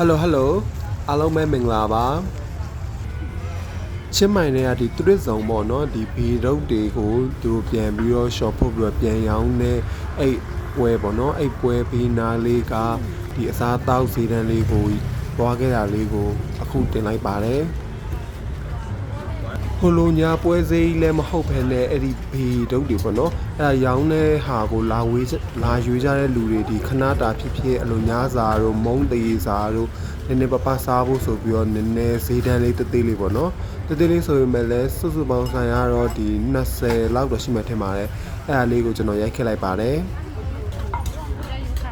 ဟယ်လိုဟယ်လိုအားလုံးပဲမင်္ဂလာပါချင်းမိုင်တွေကဒီတူရစ်ဇုံပေါ့နော်ဒီဘီရုပ်တွေကိုသူတို့ပြန်ပြီးတော့ shop ဖို့ပြီးတော့ပြန်ရောင်းနေအဲ့ပွဲပေါ့နော်အဲ့ပွဲဘီနာလေးကဒီအစားတောက်စီတန်းလေးကိုသွားခဲ့တာလေးကိုအခုတင်လိုက်ပါတယ် ဟိုလိုညာပွဲစည်းလည်းမဟုတ်ဘဲနဲ့အဲ့ဒီဘီဒုတ်တွေပေါ့နော်အဲ့ဒါရောင်းတဲ့ဟာကိုလာဝေးလာရွေးကြတဲ့လူတွေဒီခဏတာဖြစ်ဖြစ်အလိုညာစာတို့မုံသေးစာတို့နည်းနည်းပပစားဖို့ဆိုပြီးတော့နည်းနည်းဈေးတန်းလေးတသေးလေးပေါ့နော်တသေးလေးဆိုရင်လည်းလဲစွတ်စွတ်ပေါင်းဆိုင်ရတော့ဒီ20လောက်တော့ရှိမှထင်ပါတယ်အဲ့ဒါလေးကိုကျွန်တော်ရိုက်ခဲ့လိုက်ပါတယ်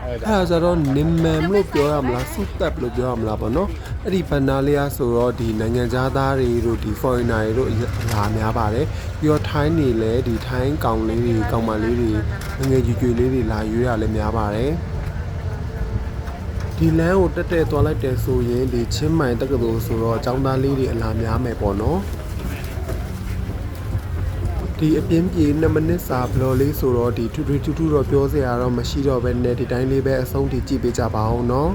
အဲ့ဒါဆိုတော့နင်မန်လို့ပြောရမလားစုတက်လို့ပြောရမလားပေါ့နော်အဲ့ဒီဘန်နာလေးအားဆိုတော့ဒီနိုင်ငံသားတွေတို့ဒီ foreigner တွေတို့အများများပါတယ်ပြီးတော့ထိုင်းနေလဲဒီထိုင်းကောင်လေးတွေကောင်မလေးတွေငငယ်ကြွကြွလေးတွေလာရွေးရလဲများပါတယ်ဒီလမ်းကိုတက်တက်သွားလိုက်တယ်ဆိုရင်ဒီချင်းမိုင်တက္ကသိုလ်ဆိုတော့အကြောင်းသားလေးတွေအလားများမယ်ပေါ့နော် ဒီအပြင်းပြေ2မိနစ်စာဘလော်လေးဆိုတော့ဒီထူထူထူထူတော့ပြောစရာတော့မရှိတော့ဘဲနဲ့ဒီတိုင်းလေးပဲအဆုံးထိကြည့်ပေးကြပါအောင်နော်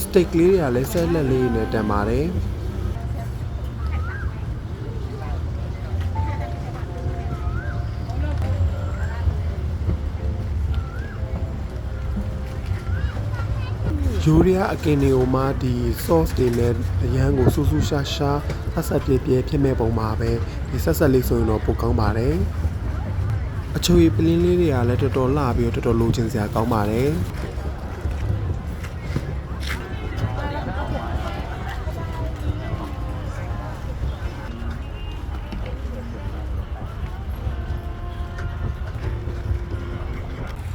စတိတ်လေးတွေကလည်းဆက်လက်လေးနဲ့တန်ပါတယ် ယူရီးယားအကင်နေအိုမှာဒီ sauce တွေနဲ့အရန်ကိုဆူဆူရှာရှာဆက်ဆက်ပြည့်ပြည့်ဖြစ်မဲ့ပုံပါပဲဒီဆက်ဆက်လေးဆိုရင်တော့ပိုကောင်းပါတယ်အချိုရည်ပလင်းလေးတွေကလည်းတော်တော်လှပြီးတော့တော်တော်လိုချင်စရာကောင်းပါတယ်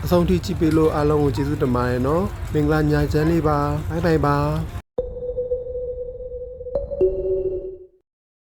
အဆုံးထိကြည့်ပေးလို့အားလုံးကိုကျေးဇူးတင်ပါတယ်နော်မင်္ဂလာညချမ်းလေးပါဘိုင်ဘိုင်ပါ